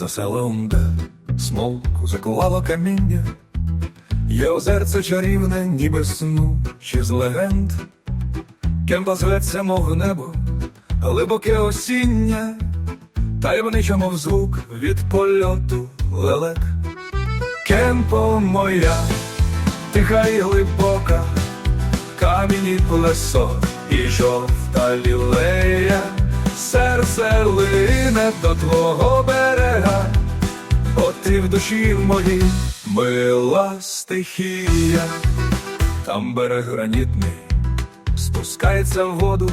за селом, де смолку закувало каміння, є озерце чарівне, ніби сну, чи з легенд, Кемпа зветься, мов небо, глибоке осіння, таємничо, мов звук від польоту лелек. Кемпо моя, тиха і глибока, камінь і плесо, і жовта лілея, серце лине до твого берега, бо ти в душі моїй мила стихія, там берег гранітний, спускається в воду,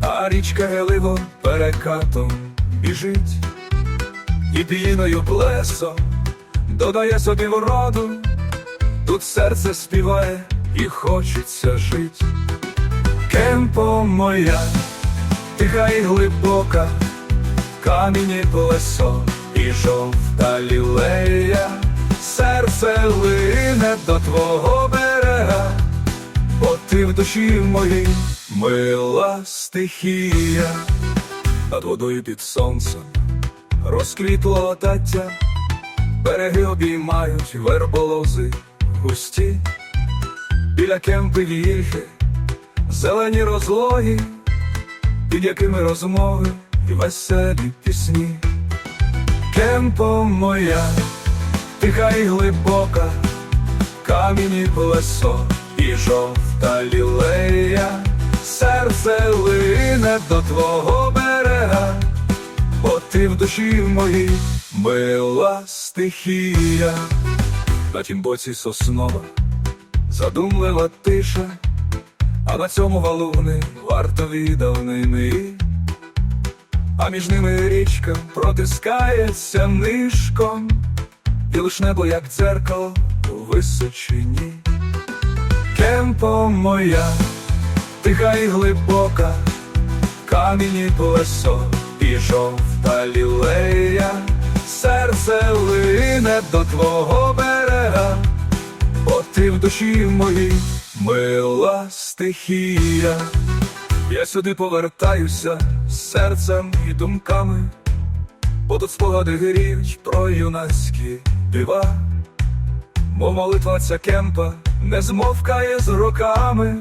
а річка геливо перекатом біжить, і піною плесо додає собі вроду, тут серце співає і хочеться жить. Кемпо моя, тиха і глибока, камінь і плесо і жовта лілея, серце лине до твого берега, бо ти в душі моїй мила стихія, над водою під сонцем розквітло таття. Береги обіймають верболози густі, біля кемпи вільхи, зелені розлоги, під якими розмови і веселі пісні. Кемпо моя, тиха і глибока, камінь і плесо і жовта лілея, серце лине до твого берега бо ти в душі моїй мила стихія, на тім боці соснова, задумлива тиша, а на цьому валуни вартові давнини, а між ними річка протискається нишком, і лиш небо, як дзеркало у височині. Кемпо моя, тиха і глибока, камінь і плесо і жовта лілея, серце лине до твого берега, бо ти в душі моїй мила стихія. Я сюди повертаюся серцем і думками, бо тут спогади гріють про юнацькі дива, мов молитва ця кемпа не змовкає з роками,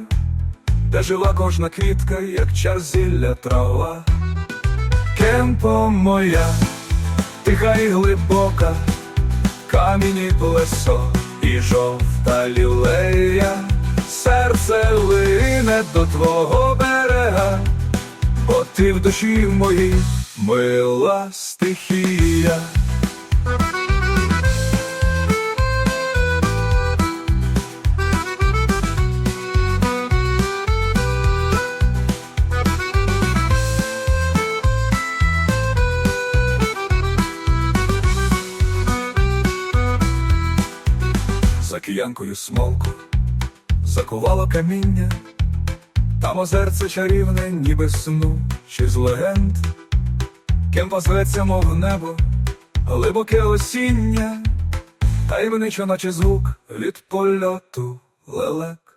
де жива кожна квітка, як чар зілля трава. Кемпо моя, тиха і глибока, камінь і плесо і жовта лілея, серце лине до твого бо ти в душі моїй мила стихія. За киянкою смолку закувало каміння, там озерце чарівне, ніби сну, чи з легенд, Кемпа позветься, мов небо, глибоке осіння, таємничо, наче звук від польоту лелек.